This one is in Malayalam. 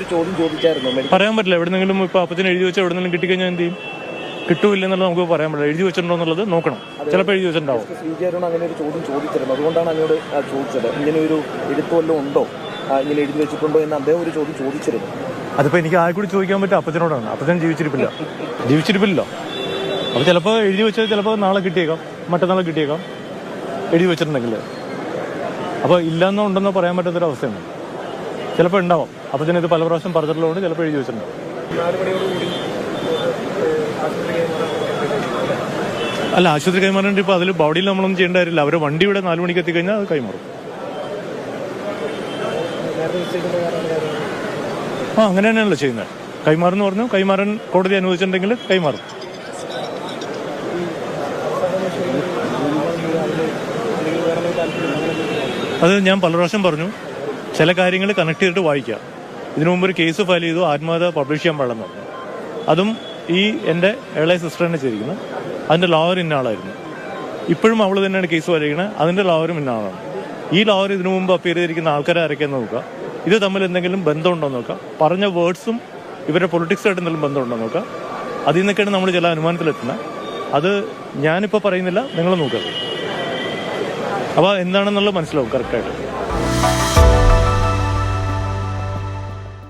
ഒരു ചോദ്യം ചോദിച്ചായിരുന്നു പറയാൻ പറ്റില്ല. എവിടെന്നെങ്കിലും ഇപ്പൊ അപ്പത്തിന് എഴുതി വെച്ചാൽ കിട്ടി കിട്ടിക്കഴിഞ്ഞാൽ എന്ത് ചെയ്യും? കിട്ടൂല്ലെന്നുള്ളത് നമുക്ക് പറയാൻ പറ്റില്ല. എഴുതി വെച്ചിട്ടുണ്ടോ എന്നുള്ളത് നോക്കണം ചിലപ്പോൾ എഴുതി വെച്ചിട്ടുണ്ടാവും. ശ്രീ ജി. അങ്ങനെ ഒരു ചോദ്യം ചോദിച്ചിരുന്നു. അതുകൊണ്ടാണ് അങ്ങോട് ചോദിച്ചത്. ഇങ്ങനെ ഒരു എഴുത്തുവല്ലോ ഉണ്ടോ? ഇങ്ങനെ എഴുതി വെച്ചിട്ടുണ്ടോ എന്ന് അദ്ദേഹം ഒരു ചോദ്യം ചോദിച്ചിരുന്നു. അതിപ്പോൾ എനിക്ക് ആരെ കൂടി ചോദിക്കാൻ പറ്റും അപ്പച്ചനോടാണ്. അപ്പച്ചൻ ജീവിച്ചിരിപ്പില്ല. ജീവിച്ചിരിപ്പില്ലല്ലോ. അപ്പോൾ ചിലപ്പോ എഴുതി വെച്ചാൽ ചിലപ്പോ നാളെ കിട്ടിയേക്കാം. മറ്റന്നാളെ കിട്ടിയേക്കാം. എഴുതി വെച്ചിട്ടുണ്ടെങ്കിൽ അപ്പോൾ ഇല്ലെന്നോ ഉണ്ടെന്നോ പറയാൻ പറ്റാത്തൊരവസ്ഥയാണ്. ചിലപ്പോൾ ഉണ്ടാവും. അപ്പച്ചൻ ഇത് പല പ്രാവശ്യം പറഞ്ഞിട്ടുള്ളതുകൊണ്ട് ചിലപ്പോൾ എഴുതി വെച്ചിട്ടുണ്ടാവും. അല്ല ആശുപത്രി കൈമാറേണ്ട ഇപ്പോൾ അതിൽ ബോഡിയിൽ നമ്മളൊന്നും ചെയ്യേണ്ട കാര്യമില്ല. വണ്ടി ഇവിടെ നാല് മണിക്ക് എത്തിക്കഴിഞ്ഞാൽ അത് കൈമാറും. ആ അങ്ങനെ തന്നെയാണല്ലോ ചെയ്യുന്നത്. കൈമാറുന്നു പറഞ്ഞു. കൈമാറാൻ കോടതി അനുവദിച്ചിട്ടുണ്ടെങ്കിൽ കൈമാറും. അത് ഞാൻ പല പ്രാവശ്യം പറഞ്ഞു. ചില കാര്യങ്ങൾ കണക്ട് ചെയ്തിട്ട് വായിക്കുക ഇതിനു മുമ്പ് ഒരു കേസ് ഫയൽ ചെയ്തു ആത്മഹത്യ പബ്ലിഷ് ചെയ്യാൻ പറഞ്ഞു. അതും ഈ എന്റെ ഇളയ സിസ്റ്റർ തന്നെ ചെയ്തിരിക്കുന്നത് അതിന്റെ ലോവർ ഇന്ന ആളായിരുന്നു. ഇപ്പോഴും അവൾ തന്നെയാണ് കേസ് ഫയൽ ചെയ്യുന്നത്. അതിന്റെ ലോവറും ഇന്ന ആളാണ്. ഈ ലോവർ ഇതിനു മുമ്പ് അപ്പിയർ ചെയ്തിരിക്കുന്ന ആൾക്കാരെ ആരൊക്കെയെന്ന് നോക്കുക ഇത് തമ്മിൽ എന്തെങ്കിലും ബന്ധമുണ്ടോ നോക്കുക പറഞ്ഞ വേർഡ്സും ഇവരുടെ പൊളിറ്റിക്സായിട്ട് എന്തെങ്കിലും ബന്ധമുണ്ടോ നോക്കുക അതിൽ നിന്നൊക്കെയാണ് നമ്മൾ ചില അനുമാനത്തിലെത്തുന്നത്. അത് ഞാനിപ്പോൾ പറയുന്നില്ല നിങ്ങൾ നോക്കുക അപ്പോൾ എന്താണെന്നുള്ളത് മനസ്സിലാവും കറക്റ്റായിട്ട്